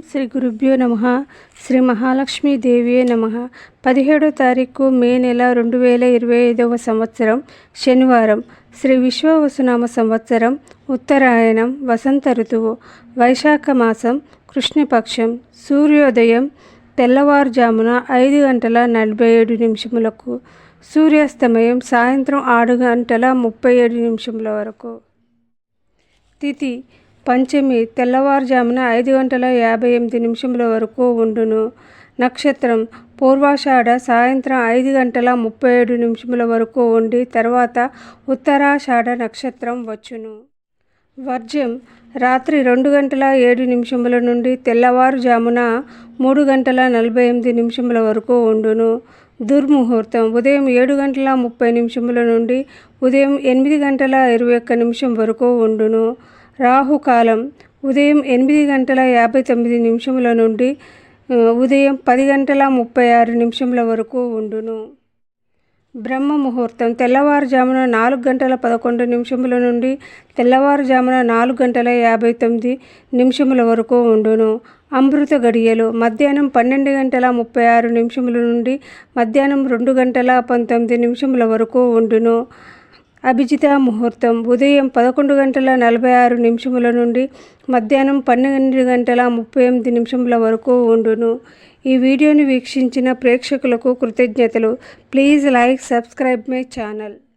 శ్రీ గురుభ్యో నమ. శ్రీ మహాలక్ష్మీదేవియే నమ. పదిహేడో తారీఖు మే నెల రెండు వేల ఇరవై ఐదవ సంవత్సరం శనివారం. శ్రీ విశ్వవసునామ సంవత్సరం ఉత్తరాయణం వసంత ఋతువు. వైశాఖ మాసం కృష్ణపక్షం సూర్యోదయం తెల్లవారుజామున ఐదు గంటల నలభై ఏడు నిమిషములకు. సూర్యాస్తమయం సాయంత్రం ఆరు గంటల ముప్పై ఏడు నిమిషముల వరకు. తిథి పంచమి తెల్లవారుజామున ఐదు గంటల యాభై ఎనిమిది నిమిషముల వరకు ఉండును. నక్షత్రం పూర్వాషాఢ సాయంత్రం ఐదు గంటల ముప్పై ఏడు నిమిషముల వరకు ఉండి తర్వాత ఉత్తరాషాఢ నక్షత్రం వచ్చును. వర్జ్యం రాత్రి రెండు గంటల ఏడు నిమిషముల నుండి తెల్లవారుజామున మూడు గంటల నలభై ఎనిమిది నిమిషముల వరకు ఉండును. దుర్ముహూర్తం ఉదయం ఏడు గంటల ముప్పై నిమిషముల నుండి ఉదయం ఎనిమిది గంటల ఇరవై ఒక్క నిమిషం వరకు ఉండును. రాహుకాలం ఉదయం ఎనిమిది గంటల యాభై తొమ్మిది నిమిషముల నుండి ఉదయం పది గంటల ముప్పై ఆరు నిమిషముల వరకు ఉండును. బ్రహ్మ ముహూర్తం తెల్లవారుజామున నాలుగు గంటల పదకొండు నిమిషముల నుండి తెల్లవారుజామున నాలుగు గంటల యాభై తొమ్మిది నిమిషముల వరకు ఉండును. అమృత గడియలు మధ్యాహ్నం పన్నెండు గంటల ముప్పై ఆరు నిమిషముల నుండి మధ్యాహ్నం రెండు గంటల పంతొమ్మిది నిమిషముల వరకు ఉండును. అభిజిత ముహూర్తం. ఉదయం పదకొండు గంటల నలభై ఆరు నిమిషముల నుండి మధ్యాహ్నం పన్నెండు గంటల ముప్పై ఎనిమిది నిమిషముల వరకు ఉండును. ఈ వీడియోని వీక్షించిన ప్రేక్షకులకు కృతజ్ఞతలు. Please like subscribe my channel.